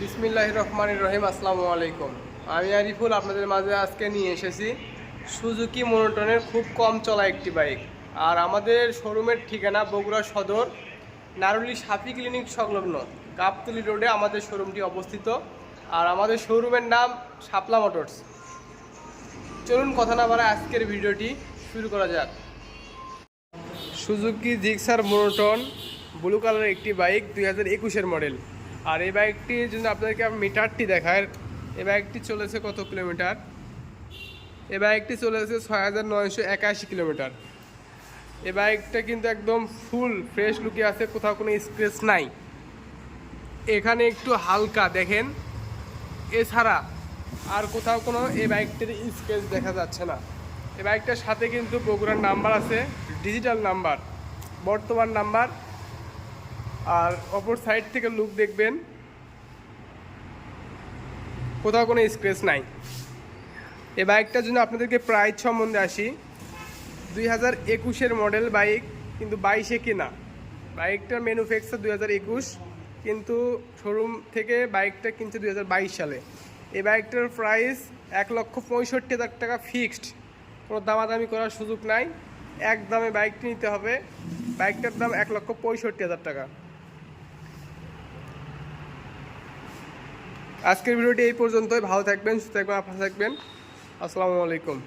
বিসমিল্লাহ রহমান রহিম, আসসালামু আলাইকুম। আমি আরিফুল, আপনাদের মাঝে আজকে নিয়ে এসেছি সুজুকি মোনোটনের খুব কম চলা একটি বাইক। আর আমাদের শোরুমের ঠিকানা বগুড়া সদর, নারুলি সাফি ক্লিনিক সংলগ্ন গাবতলি রোডে আমাদের শোরুমটি অবস্থিত। আর আমাদের শোরুমের নাম শাপলা মোটরস। চলুন কথা না বাড়া আজকের ভিডিওটি শুরু করা যাক। সুজুকি জিক্সার মোনোটন, ব্লু কালারের একটি বাইক, দুই হাজার একুশের মডেল। আর এই বাইকটির জন্য আপনাদেরকে আমি মিটারটি দেখায় এই বাইকটি চলেছে কত কিলোমিটার? এই বাইকটি চলেছে ছয় হাজার নয়শো একাশি কিলোমিটার। এই বাইকটা কিন্তু একদম ফুল, ফ্রেশ লুকে আছে, কোথাও কোনো স্ক্রেচ নাই। এখানে একটু হালকা দেখেন। এছাড়া আর কোথাও কোনো এই বাইকটির স্কেচ দেখা যাচ্ছে না। এই বাইকটার সাথে কিন্তু বগুড়ার নাম্বার আছে, ডিজিটাল নাম্বার, বর্তমান নাম্বার আর অপর সাইড থেকে লুক দেখবেন, কোথাও কোনো স্ক্রেচ নাই। এই বাইকটার জন্য আপনাদেরকে প্রাইস সম্বন্ধে আসি। দুই হাজার একুশের মডেল বাইক কিন্তু বাইশে কেনা। বাইকটার ম্যানুফ্যাকচার দুই হাজার একুশ, কিন্তু শোরুম থেকে বাইকটা কিনছে দুই হাজার বাইশ সালে। এই বাইকটার প্রাইস এক লক্ষ পঁয়ষট্টি হাজার টাকা ফিক্সড কোনো দামাদামি করার সুযোগ নাই। এক দামে বাইকটি নিতে হবে। বাইকটার দাম এক লক্ষ পঁয়ষট্টি হাজার টাকা। আজকের ভিডিওটি এই পর্যন্তই। ভালো থাকবেন সুস্থ থাকবেন আপনারা থাকবেন। আসসালামু আলাইকুম।